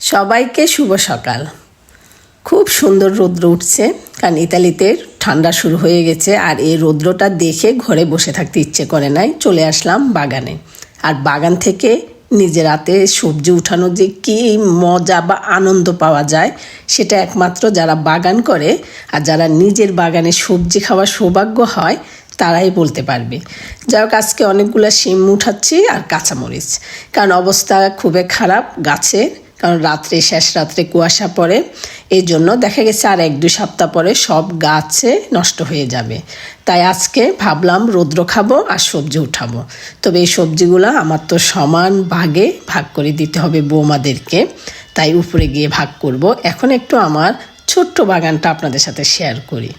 সবাইকে শুভ সকাল। খুব সুন্দর রৌদ্র উঠছে, কারণ ইতালিতে ঠান্ডা শুরু হয়ে গেছে, আর এই রৌদ্রটা দেখে ঘরে বসে থাকতে ইচ্ছে করে নাই, চলে আসলাম বাগানে। আর বাগান থেকে নিজের হাতে সবজি উঠানোর যে কী মজা বা আনন্দ পাওয়া যায়, সেটা একমাত্র যারা বাগান করে, আর যারা নিজের বাগানে সবজি খাওয়ার সৌভাগ্য হয়, তারাই বলতে পারবে। যাই হোক, আজকে অনেকগুলো শিম উঠাচ্ছি আর কাঁচামরিচ। কারণ অবস্থা খুবই খারাপ, গাছের কারণ রাত্রে, শেষ রাত্রে কুয়াশা পড়ে এই জন্য দেখা গেছে আর এক দুই সপ্তাহ পরে সব গাছে নষ্ট হয়ে যাবে। তাই আজকে ভাবলাম রৌদ্র খাব আর সবজি উঠাবো। তবে এই সবজিগুলো আমার তো সমান ভাগে ভাগ করে দিতে হবে বৌমাদেরকে। তাই উপরে গিয়ে ভাগ করব। এখন একটু আমার ছোট্ট বাগানটা আপনাদের সাথে শেয়ার করি।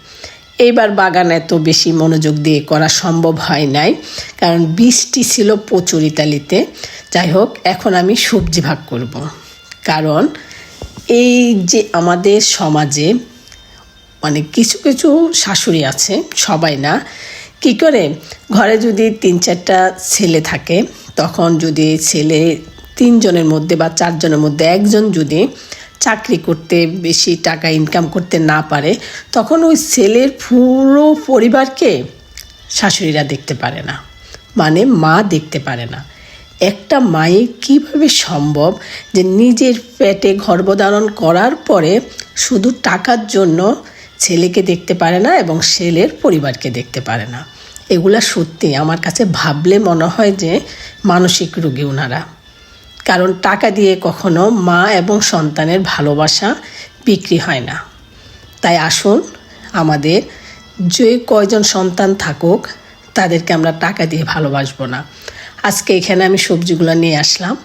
এইবার বাগান এত বেশি মনোযোগ দিয়ে করা সম্ভব হয় নাই, কারণ বৃষ্টি ছিল প্রচুর ইতালিতে। যাই হোক, এখন আমি সবজি ভাগ করব। কারণ এই যে আমাদের সমাজে মানে কিছু কিছু শাশুড়ি আছে, সবাই না, কি করে? ঘরে যদি তিন চারটা ছেলে থাকে, তখন যদি ছেলে তিনজনের মধ্যে বা চারজনের মধ্যে একজন যদি চাকরি করতে বেশি টাকা ইনকাম করতে না পারে, তখন ওই ছেলের পুরো পরিবারকে শাশুড়িরা দেখতে পারে না। মানে মা দেখতে পারে না। একটা মায়ের কীভাবে সম্ভব যে নিজের পেটে গর্ভধারণ করার পরে শুধু টাকার জন্য ছেলেকে দেখতে পারে না এবং ছেলের পরিবারকে দেখতে পারে না? এগুলা সত্যি আমার কাছে ভাবলে মনে হয় যে মানসিক রোগী ওনারা কারণ টাকা দিয়ে কখনো মা এবং সন্তানের ভালোবাসা বিক্রি হয় না। তাই আসুন, আমাদের যে কয়জন সন্তান থাকুক, তাদেরকে আমরা টাকা দিয়ে ভালোবাসবো না। আজকে এখানে আমি সবজিগুলো নিয়ে আসলাম।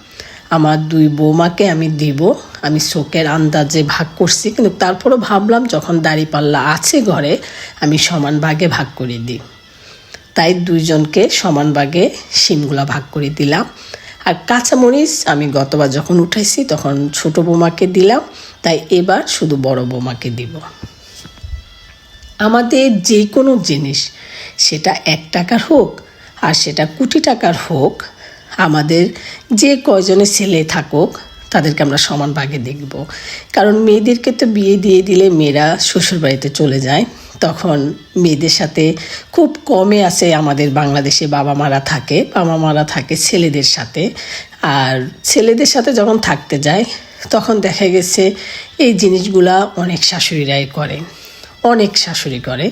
আমার দুই বৌমাকে আমি দিব। আমি শোকের আন্দাজে ভাগ করছি, কিন্তু তারপরও ভাবলাম যখন দাড়িপাল্লা আছে ঘরে, আমি সমান ভাগে ভাগ করে দিই। তাই দুইজনকে সমান ভাগে শিমগুলা ভাগ করে দিলাম। আর কাঁচামরিচ আমি গতবার যখন উঠাইছি, তখন ছোট বৌমাকে দিলাম। তাই এবার শুধু বড় বৌমাকে দিব। আমাদের যে কোনো জিনিস, সেটা এক টাকার হোক আর সেটা কোটি টাকার হোক, আমাদের যে কয়জনের ছেলে থাকুক, তাদেরকে আমরা সমান ভাগে দেখব। কারণ মেয়েদেরকে তো বিয়ে দিয়ে দিলে মেয়েরা শ্বশুরবাড়িতে চলে যায়, তখন মেয়েদের সাথে খুব কমে আছে আমাদের বাংলাদেশে বাবা মারা থাকে বাবা মারা থাকে ছেলেদের সাথে। আর ছেলেদের সাথে যখন থাকতে যায়, তখন দেখা গেছে এই জিনিসগুলা অনেক শাশুড়িরাই করে, অনেক শাশুড়ি করে।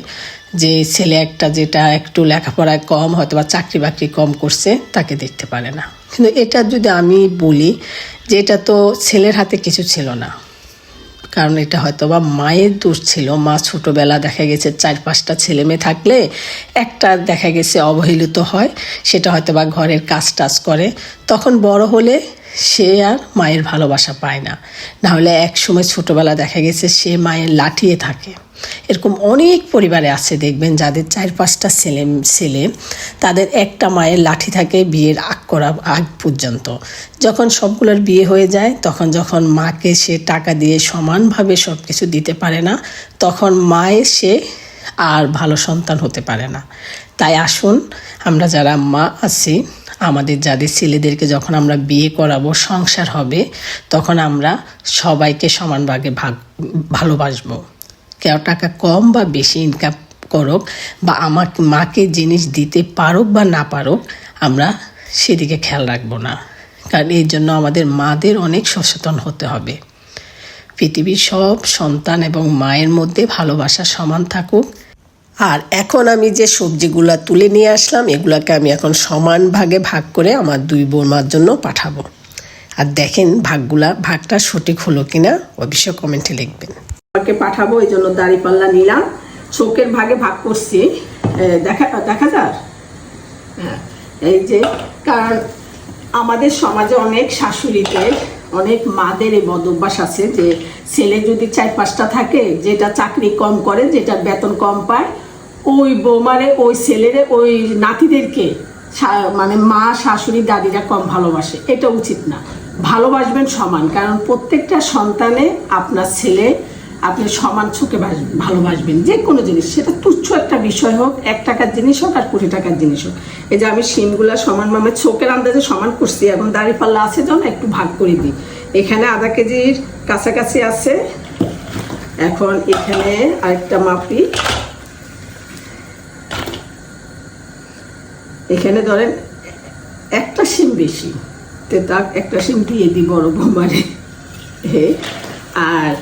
যে ছেলে একটা যেটা একটু লেখাপড়ায় কম হয়তো বা চাকরি বাকরি কম করছে, তাকে দেখতে পারে না। কিন্তু এটা যদি আমি বলি যে এটা তো ছেলের হাতে কিছু ছিল না। কারণ এটা হয়তো বা মায়ের দোষ ছিল। মা ছোটোবেলা দেখা গেছে চার পাঁচটা ছেলে মেয়ে থাকলে একটা দেখা গেছে অবহেলিত হয়, সেটা হয়তো বা ঘরের কাজ টাজ করে। তখন বড় হলে সে আর মায়ের ভালোবাসা পায় না। নাহলে এক সময় ছোটোবেলা দেখা গেছে সে মায়ের লাঠিয়ে থাকে। এরকম অনেক পরিবারে আছে, দেখবেন যাদের চার পাঁচটা ছেলে ছেলে, তাদের একটা মায়ের লাঠি থাকে বিয়ের আগ করা, আগ পর্যন্ত। যখন সবগুলোর বিয়ে হয়ে যায়, তখন যখন মাকে সে টাকা দিয়ে সমানভাবে সব কিছু দিতে পারে না, তখন মায়ের সে আর ভালো সন্তান হতে পারে না। তাই আসুন, আমরা যারা মা আছি, আমাদের যাদের ছেলেদেরকে যখন আমরা বিয়ে করাবো, সংসার হবে, তখন আমরা সবাইকে সমান ভাগে ভাগ, ভালোবাসবো। টাকা কম বা বেশি ইনকাম করুক বা আমার মাকে জিনিস দিতে পারুক বা না পারুক, আমরা সেদিকে খেয়াল রাখব না। কারণ এই জন্য আমাদের মাদের অনেক সচেতন হতে হবে। পৃথিবীর সব সন্তান এবং মায়ের মধ্যে ভালোবাসা সমান থাকুক। আর এখন আমি যে সবজিগুলো তুলে নিয়ে আসলাম, এগুলোকে আমি এখন সমান ভাগে ভাগ করে আমার দুই বোরমার জন্য পাঠাবো। আর দেখেন ভাগগুলা, ভাগটা সঠিক হলো কিনা, অবশ্যই কমেন্টে লিখবেন। আমাকে পাঠাবো এই জন্য দাড়িপাল্লা নিলাম। চোখের ভাগে ভাগ করছি। দেখা দেখা যার হ্যাঁ, এই যে কারণ আমাদের সমাজে অনেক শাশুড়িতে অনেক মাদের এই বদ অভ্যাস আছে যে ছেলে যদি চার পাঁচটা থাকে যেটা চাকরি কম করে যেটা বেতন কম পায় ওই বৌমারে ওই ছেলেরে ওই নাতিদেরকে মানে মা শাশুড়ি দাদিরা কম ভালোবাসে। এটা উচিত না। ভালোবাসবেন সমান কারণ প্রত্যেকটা সন্তানে আপনার ছেলে আপনি সমান চোখে বাস- ভালোবাসবেন যে কোনো জিনিস। সেটা তুচ্ছ একটা বিষয় হোক, এক টাকার জিনিস হোক আর কুড়ি টাকার জিনিস হোক। এই যে আমি শিমগুলা সমান মামে চোখের আন্দাজে সমান করছি, এখন দাড়ি পাল্লা আছে যখন একটু ভাগ করে দিই। এখানে আধা কেজির কাছাকাছি আছে। এখন এখানে আরেকটা মাপি। এখানে ধরেন একটা সিম বেশি, তো তার একটা সিম দিয়ে দিই বড় বোমারে। আর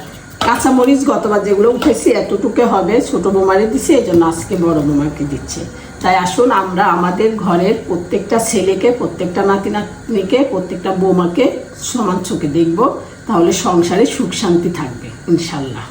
কাঁচামরিচ গতবার যেগুলো উঠেছি এতটুকু হবে, ছোট বোমারে দিছি এই জন্য আজকে বড় বোমাকে দিচ্ছে। তাই আসুন আমরা আমাদের ঘরের প্রত্যেকটা ছেলেকে, প্রত্যেকটা নাতি নাতনিকে প্রত্যেকটা বোমাকে সমান চোখে দেখব, তাহলে সংসারে সুখ শান্তি থাকবে, ইনশাল্লাহ।